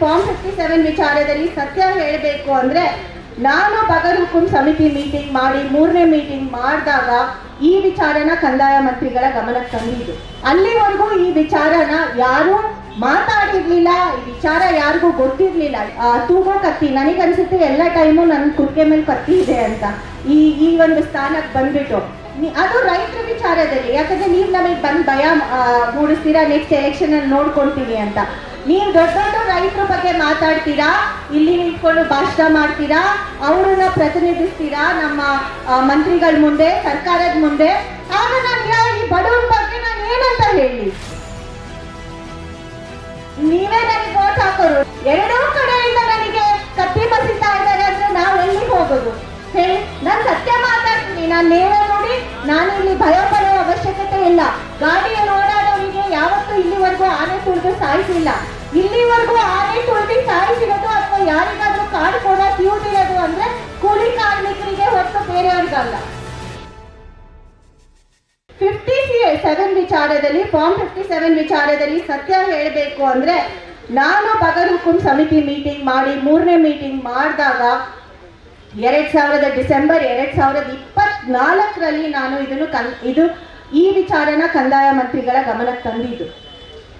Form fifty seven ವಿಚಾರದಲ್ಲಿ ಸತ್ಯ ಹೇಳಬೇಕು ಅಂದ್ರೆ ನಾನು ಬಗರ್ ಸಮಿತಿ ಮೀಟಿಂಗ್ ಮಾಡಿ ಮೂರನೇ ಮೀಟಿಂಗ್ ಮಾಡಿದಾಗ ಈ ವಿಚಾರನ ಕಂದಾಯ ಮಂತ್ರಿಗಳ ಗಮನಕ್ಕೆ ತಂದಿದ್ದು. ಅಲ್ಲಿವರೆಗೂ ಈ ವಿಚಾರನ ಯಾರು ಮಾತಾಡಿರ್ಲಿಲ್ಲ, ಈ ವಿಚಾರ ಯಾರಿಗೂ ಗೊತ್ತಿರ್ಲಿಲ್ಲ. ತೂಗೋ ಕತ್ತಿ, ನನಗನ್ಸುತ್ತೆ ಎಲ್ಲ ಟೈಮು ನನ್ನ ಕುರ್ಕೆ ಮೇಲೆ ಕತ್ತಿ ಇದೆ ಅಂತ ಈ ಈ ಒಂದು ಸ್ಥಾನಕ್ಕೆ ಬಂದ್ಬಿಟ್ಟು. ಅದು ರೈತರ ವಿಚಾರದಲ್ಲಿ, ಯಾಕಂದ್ರೆ ನೀವು ನಮಗೆ ಬಂದು ಭಯ ಮೂಡಿಸ್ತೀರಾ ನೆಕ್ಸ್ಟ್ ಎಲೆಕ್ಷನ್ ಅಲ್ಲಿ ನೋಡ್ಕೊಳ್ತೀವಿ ಅಂತ. ನೀವು ದೊಡ್ಡ ದೊಡ್ಡ ರೈತರ ಬಗ್ಗೆ ಮಾತಾಡ್ತೀರಾ? ಇಲ್ಲಿ ನಿಂತ್ಕೊಂಡು ಭಾಷಣ ಮಾಡ್ತೀರಾ? ಅವರನ್ನ ಪ್ರತಿನಿಧಿಸ್ತೀರಾ? ನಮ್ಮ ಮಂತ್ರಿಗಳ ಮುಂದೆ, ಸರ್ಕಾರದ ಮುಂದೆ? ಆಗ ನಾನು ಈ ಬಡವರ ಬಗ್ಗೆ ನಾನು ಏನಂತ ಹೇಳಿ? ನೀವೇ ನನಗೆ ವೋಟ್ ಹಾಕೋರು. ಎರಡೂ ಕಡೆಯಿಂದ ನನಗೆ ಕತ್ತಿ ಬಸಿತಾ ಇದ್ದಾರೆ ಅಂದ್ರೆ ನಾವು ಎಲ್ಲಿ ಹೋಗೋದು? ಹೇಳಿ, ನಾನು ಸತ್ಯ ಮಾತಾಡ್ತೀನಿ. ನಾನು ನೇರ ನೋಡಿ, ನಾನು ಇಲ್ಲಿ ಭಯ ಪಡೋ ಅವಶ್ಯಕತೆ ಇಲ್ಲ. ಗಾಡಿಯಲ್ಲಿ ಓಡಾಡೋರಿಗೆ ಯಾವತ್ತೂ ಇಲ್ಲಿವರೆಗೂ ಆನೆ ತುಳಿದು ಸಾಯಿಸಿಲ್ಲ ಇಲ್ಲಿವರೆಗೂ ಆನೆ ತುಳಿದು ಸಾಯಿಸಿರೋದು ಅಥವಾ ಯಾರಿಗಾದ್ರೂ ಕಾರ್ಡ್ ಕೊಡಕ್ ಯೂಸ್ ಇರೋದು ಅಂದ್ರೆ ಕೂಲಿ ಕಾರ್ಮಿಕರಿಗೆ ಹೊರತು ಬೇರೆಯವ್ರಿಗಲ್ಲ. ಫಿಫ್ಟಿ ಸೆವೆನ್ ವಿಚಾರದಲ್ಲಿ, ಫಾರ್ಮ್ ಫಿಫ್ಟಿ ಸೆವೆನ್ ವಿಚಾರದಲ್ಲಿ ಸತ್ಯ ಹೇಳಬೇಕು ಅಂದ್ರೆ ನಾನು ಬಗರ್ ಸಮಿತಿ ಮೀಟಿಂಗ್ ಮಾಡಿ ಮೂರನೇ ಮೀಟಿಂಗ್ ಮಾಡಿದಾಗ ಎರಡ್ ಸಾವಿರದ ಡಿಸೆಂಬರ್, ಎರಡ್ ಸಾವಿರದ ಇಪ್ಪತ್ನಾಲ್ಕರಲ್ಲಿ ನಾನು ಇದನ್ನು ಕನ್, ಇದು ಈ ವಿಚಾರನ ಕಂದಾಯ ಮಂತ್ರಿಗಳ ಗಮನಕ್ಕೆ ತಂದಿದ್ದು.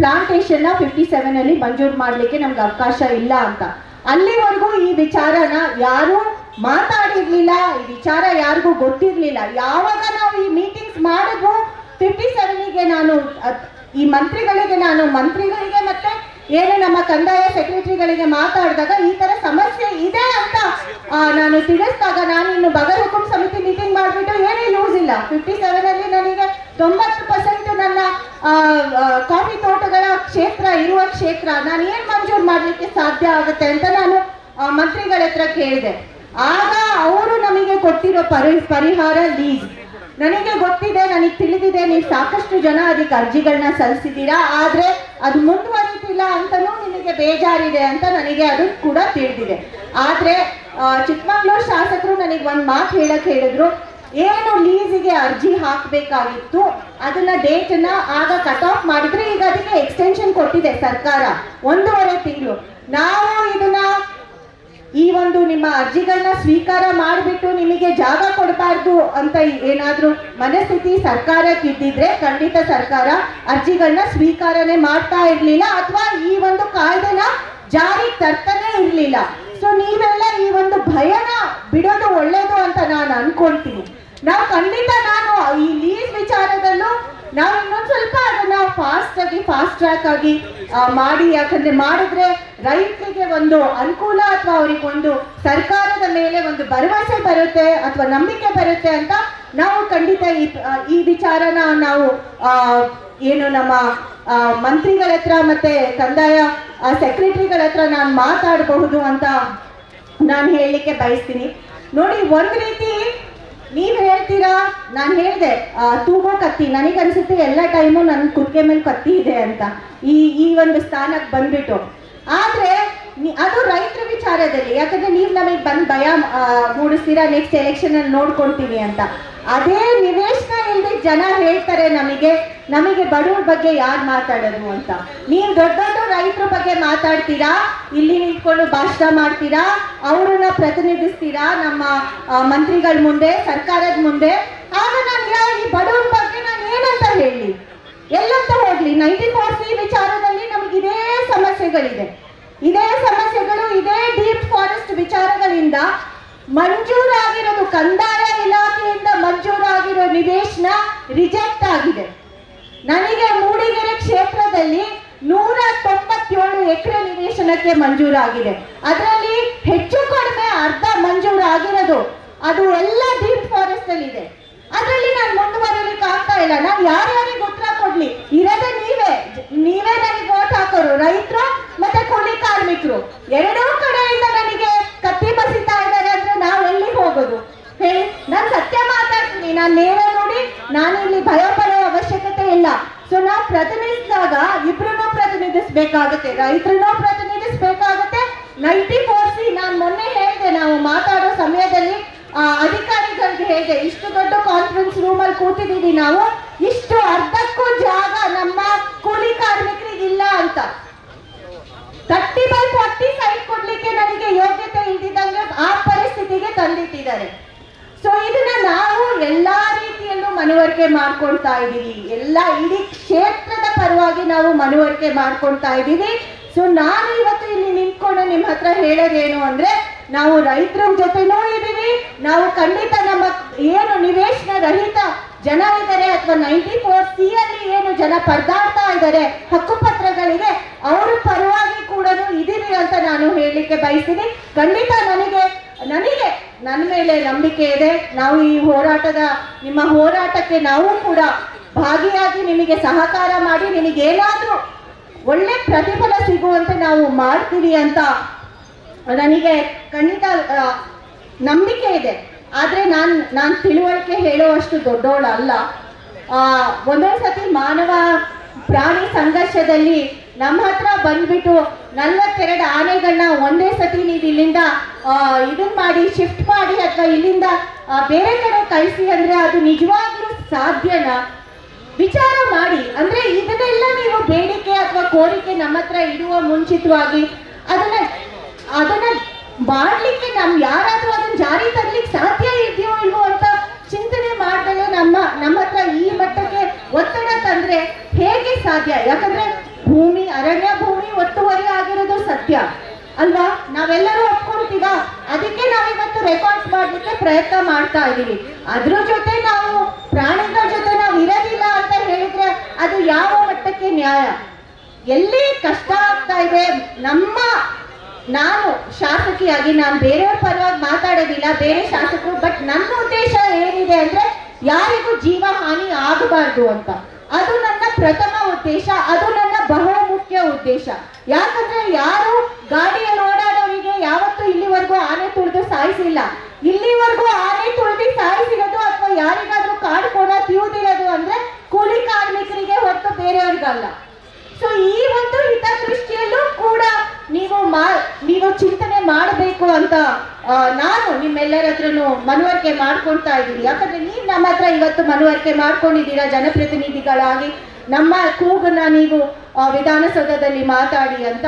ಪ್ಲಾಂಟೇಶನ್ನ ಫಿಫ್ಟಿ ಸೆವೆನ್ ಅಲ್ಲಿ ಮಂಜೂರು ಮಾಡಲಿಕ್ಕೆ ನಮ್ಗೆ ಅವಕಾಶ ಇಲ್ಲ ಅಂತ. ಅಲ್ಲಿವರೆಗೂ ಈ ವಿಚಾರನ ಯಾರು ಮಾತಾಡಿರ್ಲಿಲ್ಲ, ಈ ವಿಚಾರ ಯಾರಿಗೂ ಗೊತ್ತಿರ್ಲಿಲ್ಲ. ಯಾವಾಗ ನಾವು ಈ ಮೀಟಿಂಗ್ಸ್ ಮಾಡಿದ್ವು ಫಿಫ್ಟಿ ಸೆವೆನಿಗೆ ನಾನು ಈ ಮಂತ್ರಿಗಳಿಗೆ ನಾನು, ಮಂತ್ರಿಗಳಿಗೆ ಮತ್ತೆ ಏನು ನಮ್ಮ ಕಂದಾಯ ಸೆಕ್ರೆಟರಿಗಳಿಗೆ ಮಾತಾಡಿದಾಗ ಈ ತರ ಸಮಸ್ಯೆ ಇದೆ ಅಂತ ನಾನು ತಿಳಿಸಿದಾಗ ನಾನು ಇನ್ನು ಬಗರ್ ಹುಕುಂ ಸಮಿತಿ ಮೀಟಿಂಗ್ ಮಾಡಿಬಿಟ್ಟು ಏನೇ ಯೂಸ್ ಇಲ್ಲ. ಫಿಫ್ಟಿ ಸೆವೆನ್ ಅಲ್ಲಿ ನನಗೆ ತೊಂಬತ್ತು ಪರ್ಸೆಂಟ್ ನನ್ನ ಕಾಫಿ ತೋಟಗಳ ಕ್ಷೇತ್ರ, ಇರುವ ಕ್ಷೇತ್ರ, ನಾನು ಏನ್ ಮಂಜೂರು ಮಾಡ್ಲಿಕ್ಕೆ ಸಾಧ್ಯ ಆಗುತ್ತೆ ಅಂತ ನಾನು ಮಂತ್ರಿಗಳ ಹತ್ರ ಕೇಳಿದೆ. ಆಗ ಅವರು ನಮಗೆ ಕೊಟ್ಟಿರೋ ಪರಿ, ಪರಿಹಾರ ಲೀಸ್. ನನಗೆ ಗೊತ್ತಿದೆ, ನನಗೆ ತಿಳಿದಿದೆ, ನೀವು ಸಾಕಷ್ಟು ಜನ ಅದಕ್ಕೆ ಅರ್ಜಿಗಳನ್ನ ಸಲ್ಲಿಸಿದ್ದೀರಾ, ಆದ್ರೆ ಅದು ಮುಂದುವರಿತಿಲ್ಲ ಅಂತಲೂ ನಿಮಗೆ ಬೇಜಾರಿದೆ ಅಂತ ನನಗೆ ಅದು ಕೂಡ ತಿಳಿದಿದೆ. ಆದ್ರೆ ಚಿಕ್ಕಮಂಗ್ಳೂರು ಶಾಸಕರು ನನಗೆ ಒಂದು ಮಾತು ಹೇಳಕ್ಕೆ ಹೇಳಿದ್ರು. ಏನು ಲೀಸಿಗೆ ಅರ್ಜಿ ಹಾಕಬೇಕಾಗಿತ್ತು, ಅದನ್ನ ಡೇಟ್ನ ಆಗ ಕಟ್ ಆಫ್ ಮಾಡಿದ್ರೆ ಈಗ ಅದಕ್ಕೆ ಎಕ್ಸ್ಟೆನ್ಷನ್ ಕೊಟ್ಟಿದೆ ಸರ್ಕಾರ, ಒಂದೂವರೆ ತಿಂಗಳು. ನಾವು ಇದನ್ನ ಈ ಒಂದು ನಿಮ್ಮ ಅರ್ಜಿಗಳನ್ನ ಸ್ವೀಕಾರ ಮಾಡಿಬಿಟ್ಟು ನಿಮಗೆ ಜಾಗ ಕೊಡಬಾರ್ದು ಅಂತ ಏನಾದರೂ ಮನಸ್ಥಿತಿ ಸರ್ಕಾರಕ್ಕೆ ಇದ್ದಿದ್ರೆ ಖಂಡಿತ ಸರ್ಕಾರ ಅರ್ಜಿಗಳನ್ನ ಸ್ವೀಕಾರನೆ ಮಾಡ್ತಾ ಇರ್ಲಿಲ್ಲ ಅಥವಾ ಈ ಒಂದು ಕಾಯ್ದೆನ ಜಾರಿಗೆ ತರ್ತಾನೆ ಇರ್ಲಿಲ್ಲ. ಸೊ ನೀವೆಲ್ಲ ಈ ಒಂದು ಭಯನ ಬಿಡೋದು ಒಳ್ಳೇದು ಅಂತ ನಾನು ಅನ್ಕೊಳ್ತೀನಿ. ನಾವು ಖಂಡಿತ ನಾನು ಈ ಲೀಸ್ ವಿಚಾರದಲ್ಲೂ ನಾವು ಇನ್ನೊಂದು ಸ್ವಲ್ಪ ಅದನ್ನ ಫಾಸ್ಟ್ ಆಗಿ ಫಾಸ್ಟ್ ಟ್ರ್ಯಾಕ್ ಆಗಿ ಮಾಡಿ, ಯಾಕಂದ್ರೆ ಮಾಡಿದ್ರೆ ರೈತರಿಗೆ ಒಂದು ಅನುಕೂಲ ಅಥವಾ ಅವ್ರಿಗೆ ಒಂದು ಸರ್ಕಾರದ ಮೇಲೆ ಒಂದು ಭರವಸೆ ಬರುತ್ತೆ ಅಥವಾ ನಂಬಿಕೆ ಬರುತ್ತೆ ಅಂತ ನಾವು ಖಂಡಿತ ಈ ಈ ವಿಚಾರನ ನಾವು ಏನು ನಮ್ಮ ಮಂತ್ರಿಗಳ ಹತ್ರ ಮತ್ತೆ ಕಂದಾಯ ಸೆಕ್ರೆಟರಿಗಳ ಹತ್ರ ನಾನು ಮಾತಾಡಬಹುದು ಅಂತ ನಾನು ಹೇಳಲಿಕ್ಕೆ ಬಯಸ್ತೀನಿ. ನೋಡಿ, ಒಂದ್ ರೀತಿ ನೀವ್ ಹೇಳ್ತೀರಾ? ನಾನು ಹೇಳಿದೆ ತೂಗೋ ಕತ್ತಿ. ನನಗನ್ಸುತ್ತೆ ಎಲ್ಲ ಟೈಮು ನನ್ನ ಕುರ್ಕೆ ಮೇಲೆ ಕತ್ತಿ ಇದೆ ಅಂತ. ಈ ಈ ಒಂದು ಸ್ಥಾನಕ್ಕೆ ಬಂದ್ಬಿಟ್ಟು. ಆದ್ರೆ ಅದು ರೈತರ ವಿಚಾರದಲ್ಲಿ. ಯಾಕಂದ್ರೆ ನೀವು ನಮಗೆ ಬಂದು ಭಯ ಮೂಡಿಸ್ತೀರಾ ನೆಕ್ಸ್ಟ್ ಎಲೆಕ್ಷನ್ ಅಲ್ಲಿ ನೋಡ್ಕೊಳ್ತೀವಿ ಅಂತ. ಅದೇ ನಿವೇಶನ ಜನ ಹೇಳ್ತಾರೆ ನಮಗೆ ನಮಗೆ ಬಡವ್ರ ಬಗ್ಗೆ ಯಾರು ಮಾತಾಡೋದು ಅಂತ. ನೀವು ದೊಡ್ಡ ದೊಡ್ಡ ರೈತರ ಬಗ್ಗೆ ಮಾತಾಡ್ತೀರಾ? ಇಲ್ಲಿ ನಿಂತ್ಕೊಂಡು ಭಾಷಣ ಮಾಡ್ತೀರಾ? ಅವರನ್ನ ಪ್ರತಿನಿಧಿಸ್ತೀರಾ ನಮ್ಮ ಮಂತ್ರಿಗಳ ಮುಂದೆ, ಸರ್ಕಾರದ ಮುಂದೆ? ಆಗ ನಾನು ಈ ಬಡವ್ರ ಬಗ್ಗೆ ನಾನು ಏನಂತ ಹೇಳಿ? ಎಲ್ಲಂತ ಹೋಗ್ಲಿ ನೈಂಟಿ ಫೋರ್ ಸಿ ವಿಚಾರದಲ್ಲಿ ನಮಗೆ ಇದೇ ಸಮಸ್ಯೆಗಳಿದೆ. ಇದೇ ಸಮಸ್ಯೆಗಳು, ಇದೇ ಡೀಪ್ ಫಾರೆಸ್ಟ್ ವಿಚಾರಗಳಿಂದ ಮಂಜೂರಾಗಿರೋದು ಕಂದಾಯ ಇಲಾಖೆಯಿಂದ ಮಂಜೂರಾಗಿರೋ ನಿವೇಶನ ರಿಜೆಕ್ಟ್ ಆಗಿದೆ. ನನಗೆ ಮೂಡಿಗೆರೆ ಕ್ಷೇತ್ರದಲ್ಲಿ ನೂರ ತೊಂಬತ್ತೇಳು ಎಕರೆ ನಿವೇಶನಕ್ಕೆ ಮಂಜೂರಾಗಿದೆ. ಅದರಲ್ಲಿ ಹೆಚ್ಚು ಕಡಿಮೆ ಅರ್ಧ ಮಂಜೂರಾಗಿರೋದು ಅದು ಎಲ್ಲ ಡೀಪ್ ಫಾರೆಸ್ಟ್ ಅಲ್ಲಿ ಇದೆ ಅದರಲ್ಲಿ ನಾನು ಮುಂದುವರಿಲಿಕ್ಕೆ ಆಗ್ತಾ ಇಲ್ಲ. ನಾನು ಯಾರ್ಯಾರಿಗೆ ಉತ್ತರ ಕೊಡ್ಲಿ? ಇರೋದೇ ನೀವೇ. ನೀವೇ ನನಗೆ ವೋಟ್ ಹಾಕೋರು. ರೈತರು ಮತ್ತೆ ಕೂಲಿ ಕಾರ್ಮಿಕರು. ಎರಡೂ ನಾನು ನೇರ ನೋಡಿ, ನಾನು ಇಲ್ಲಿ ಭಯ ಪಡುವ ಅವಶ್ಯಕತೆ ಇಲ್ಲ. ಸೊ ನಾವು ಪ್ರತಿನಿಧಿಸಿದಾಗ ಇಬ್ರನ್ನೂ ಪ್ರತಿನಿಧಿಸಬೇಕಾಗುತ್ತೆ. ರೈತರನ್ನ ಪ್ರತಿನಿಧಿಸಬೇಕಾಗುತ್ತೆ. ನೈಂಟಿ ಫೋರ್ ಸಿ ನಾನು ಮೊನ್ನೆ ಹೇಳಿದೆ, ನಾವು ಮಾತಾಡೋ ಸಮಯದಲ್ಲಿ ಅಧಿಕಾರಿಗಳಿಗೆ ಹೇಗೆ, ಇಷ್ಟು ದೊಡ್ಡ ಕಾನ್ಫರೆನ್ಸ್ ರೂಮ್ ಅಲ್ಲಿ ಕೂತಿದ್ದೀವಿ ನಾವು, ಇಷ್ಟು ಅರ್ಧಕ್ಕೂ ಜಾಗ ನಮ್ಮ ಕೂಲಿ ಕಾರ್ಮಿಕರಿಗೆ ಇಲ್ಲ ಅಂತ. ತರ್ಟಿ ಬೈ ಫಾರ್ಟಿ ಸೈಟ್ ಕೊಡ್ಲಿಕ್ಕೆ ನನಗೆ ಯೋಗ್ಯತೆ ಇದ್ದಿದ್ದಂಗೆ ಆ ಪರಿಸ್ಥಿತಿಗೆ ತಂದಿಟ್ಟಿದ್ದಾರೆ. ಮನವರಿಕೆ ಮಾಡ್ಕೊಳ್ತಾ ಇದ್ದೀವಿ. ಎಲ್ಲ ಇಡೀ ಕ್ಷೇತ್ರದ ಪರವಾಗಿ ನಾವು ಮನವರಿಕೆ ಮಾಡ್ಕೊಳ್ತಾ ಇದ್ದೀವಿ. ಸೊ ನಾನು ಇವತ್ತು ಇಲ್ಲಿ ನಿಂತ್ಕೊಂಡು ನಿಮ್ಮ ಹತ್ರ ಹೇಳೋದೇನು ಅಂದ್ರೆ, ನಾವು ರೈತರ ಜೊತೆನೂ ಇದ್ದೀವಿ ನಾವು ಖಂಡಿತ ನಮ್ಮ ಏನು ನಿವೇಶನ ರಹಿತ ಜನ ಇದ್ದಾರೆ ಅಥವಾ ನೈಂಟಿ ಫೋರ್ ಸಿ ಅಲ್ಲಿ ಏನು ಜನ ಪರದಾಡ್ತಾ ಇದ್ದಾರೆ, ಹಕ್ಕುಪತ್ರಗಳಿಗೆ ಅವರು ಪರವಾಗಿ ಕೂಡ ಇದ್ದೀವಿ ಅಂತ ನಾನು ಹೇಳಲಿಕ್ಕೆ ಬಯಸ್ತೀನಿ. ಖಂಡಿತ ನನಗೆ ನನಗೆ ನನ್ನ ಮೇಲೆ ನಂಬಿಕೆ ಇದೆ. ನಾವು ಈ ಹೋರಾಟದ ನಿಮ್ಮ ಹೋರಾಟಕ್ಕೆ ನಾವು ಕೂಡ ಭಾಗಿಯಾಗಿ ನಿಮಗೆ ಸಹಕಾರ ಮಾಡಿ ನಿಮಗೇನಾದರೂ ಒಳ್ಳೆ ಪ್ರತಿಫಲ ಸಿಗುವಂತೆ ನಾವು ಮಾಡ್ತೀವಿ ಅಂತ ನನಗೆ ಖಂಡಿತ ನಂಬಿಕೆ ಇದೆ. ಆದರೆ ನಾನು ನಾನು ತಿಳುವಳಿಕೆ ಹೇಳುವಷ್ಟು ದೊಡ್ಡವಳಲ್ಲ ಆ, ಒಂದೊಂದ್ ಸತಿ ಮಾನವ ಪ್ರಾಣಿ ಸಂಘರ್ಷದಲ್ಲಿ ನಮ್ಮ ಹತ್ರ ಬಂದ್ಬಿಟ್ಟು ನಲ್ವತ್ತೆರಡು ಆನೆಗಳನ್ನ ಒಂದೇ ಸತಿ ನೀವು ಇಲ್ಲಿಂದ ಇದನ್ನ ಮಾಡಿ ಶಿಫ್ಟ್ ಮಾಡಿ ಅಥವಾ ಇಲ್ಲಿಂದ ಬೇರೆ ಕಡೆ ಕಳಿಸಿ ಅಂದ್ರೆ ಅದು ನಿಜವಾಗ್ಲೂ ಸಾಧ್ಯನಾ? ವಿಚಾರ ಮಾಡಿ. ಅಂದ್ರೆ ಇದನ್ನೆಲ್ಲ ನೀವು ಬೇಡಿಕೆ ಅಥವಾ ಕೋರಿಕೆ ನಮ್ಮ ಹತ್ರ ಇಡುವ ಮುಂಚಿತವಾಗಿ ಅದನ್ನ ಅದನ್ನ ಮಾಡ್ಲಿಕ್ಕೆ ನಮ್ ಯಾರಾದ್ರೂ ಅದನ್ನ ಜಾರಿ ತರ್ಲಿಕ್ಕೆ ಸಾಧ್ಯ ಇದೆಯೋ ಇಲ್ವೋ ಅಂತ ಚಿಂತನೆ ಮಾಡ್ದಲೆ ನಮ್ಮ ನಮ್ಮ ಹತ್ರ ಈ ಮಟ್ಟಕ್ಕೆ ಒತ್ತಡ ತಂದ್ರೆ ಹೇಗೆ ಸಾಧ್ಯ? ಯಾಕಂದ್ರೆ ಭೂಮಿ, ಅರಣ್ಯ ಭೂಮಿ ಒತ್ತುವರಿ ಆಗಿರೋದು ಸತ್ಯ. ಅಲ್ವಾ? ನಾವೆಲ್ಲರೂ ಒಪ್ಕೊಂತೀವ? ಅದಕ್ಕೆ ನಾವಿವತ್ತು ರೆಕಾರ್ಡ್ಸ್ ಮಾಡ್ಲಿಕ್ಕೆ ಪ್ರಯತ್ನ ಮಾಡ್ತಾ ಇದೀವಿ ಅದ್ರ ಜೊತೆ ನಾವು, ಪ್ರಾಣಿಗಳ ಜೊತೆ ನಾವು ಇರೋದಿಲ್ಲ ಅಂತ ಹೇಳಿದ್ರೆ ಅದು ಯಾವ ಮಟ್ಟಕ್ಕೆ ನ್ಯಾಯ? ಎಲ್ಲಿ ಕಷ್ಟ ಆಗ್ತಾ ಇದೆ? ನಮ್ಮ, ನಾನು ಶಾಸಕಿಯಾಗಿ, ನಾನು ಬೇರೆಯವ್ರ ಪರವಾಗಿ ಮಾತಾಡೋದಿಲ್ಲ, ಬೇರೆ ಶಾಸಕರು ಬಟ್ ನನ್ನ ಉದ್ದೇಶ ಏನಿದೆ ಅಂದ್ರೆ ಯಾರಿಗೂ ಜೀವ ಹಾನಿ ಆಗಬಾರ್ದು ಅಂತ. ಅದು ನನ್ನ ಪ್ರಥಮ ಉದ್ದೇಶ, ಅದು ನನ್ನ ಬಹಳ ಮುಖ್ಯ ಉದ್ದೇಶ. ಯಾಕಂದ್ರೆ ಯಾರು ಗಾಡಿಯಲ್ಲಿ ಓಡಾಡೋರಿಗೆ ಯಾವತ್ತೂ ಇಲ್ಲಿವರೆಗೂ ಆನೆ ತುಳಿದು ಸಾಯಿಸಿಲ್ಲ. ಇಲ್ಲಿವರೆಗೂ ಆನೆ ತುಳಿದು ಸಾಯಿಸಿರೋದು ಅಥವಾ ಯಾರಿಗಾದ್ರೂ ಕಾಡು ಕೂಡ ತೀವುದಿರೋದು ಅಂದ್ರೆ ಕೂಲಿ ಕಾರ್ಮಿಕರಿಗೆ ಹೊರತು ಬೇರೆಯವ್ರಿಗಲ್ಲ. ಸೊ ಈ ಒಂದು ಹಿತದೃಷ್ಟಿಯಲ್ಲೂ ಕೂಡ ನೀವು ಮಾ ನೀವು ಚಿಂತನೆ ಮಾಡಬೇಕು ಅಂತ ನಾನು ನಿಮ್ಮೆಲ್ಲರ ಹತ್ರನು ಮನವರಿಕೆ ಮಾಡ್ಕೊಳ್ತಾ ಇದ್ದೀನಿ. ಯಾಕಂದ್ರೆ ನೀವು ನಮ್ಮ ಹತ್ರ ಇವತ್ತು ಮನವರಿಕೆ ಮಾಡ್ಕೊಂಡಿದ್ದೀರಾ ಜನಪ್ರತಿನಿಧಿಗಳಾಗಿ. ನಮ್ಮ ಕೂಗನ್ನ ನೀವು ವಿಧಾನಸೌಧದಲ್ಲಿ ಮಾತಾಡಿ ಅಂತ.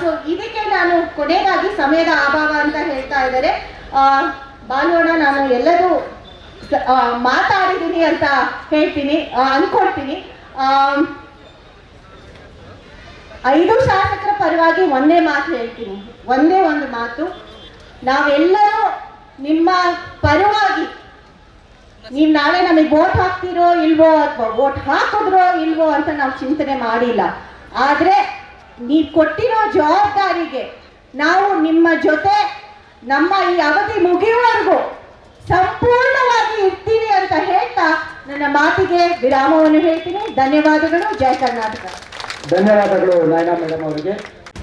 ಸೊ ಇದಕ್ಕೆ ನಾನು ಕೊನೆಗಾಗಿ ಸಮಯದ ಅಭಾವ ಅಂತ ಹೇಳ್ತಾ ಇದ್ದಾರೆ. ಆ, ಬಾಲುವಣ್ಣ ನಾನು ಎಲ್ಲರೂ ಮಾತಾಡಿದ್ದೀನಿ ಅಂತ ಹೇಳ್ತೀನಿ ಅನ್ಕೊಳ್ತೀನಿ. ಆ, ಐದು ಶಾಸಕರ ಪರವಾಗಿ ಒಂದೇ ಮಾತು ಹೇಳ್ತೀನಿ. ಒಂದೇ ಒಂದು ಮಾತು. ನಾವೆಲ್ಲರೂ ನಿಮ್ಮ ಪರವಾಗಿ ನೀವು ನಾಳೆ ನಮಗೆ ವೋಟ್ ಹಾಕ್ತಿರೋ ಇಲ್ವೋ ಅಥವಾ ವೋಟ್ ಹಾಕಿದ್ರೋ ಇಲ್ವೋ ಅಂತ ನಾವು ಚಿಂತನೆ ಮಾಡಿಲ್ಲ. ಆದರೆ ನೀವು ಕೊಟ್ಟಿರೋ ಜವಾಬ್ದಾರಿಗೆ ನಾವು ನಿಮ್ಮ ಜೊತೆ ನಮ್ಮ ಈ ಅವಧಿ ಮುಗಿಯುವವರೆಗೂ ಸಂಪೂರ್ಣವಾಗಿ ಇರ್ತೀವಿ ಅಂತ ಹೇಳ್ತಾ ನನ್ನ ಮಾತಿಗೆ ವಿರಾಮವನ್ನು ಹೇಳ್ತೀನಿ. ಧನ್ಯವಾದಗಳು. ಜಯ ಕರ್ನಾಟಕ. ಧನ್ಯವಾದಗಳು ನಾಯನಾ ಮೇಡಮ್ ಅವರಿಗೆ.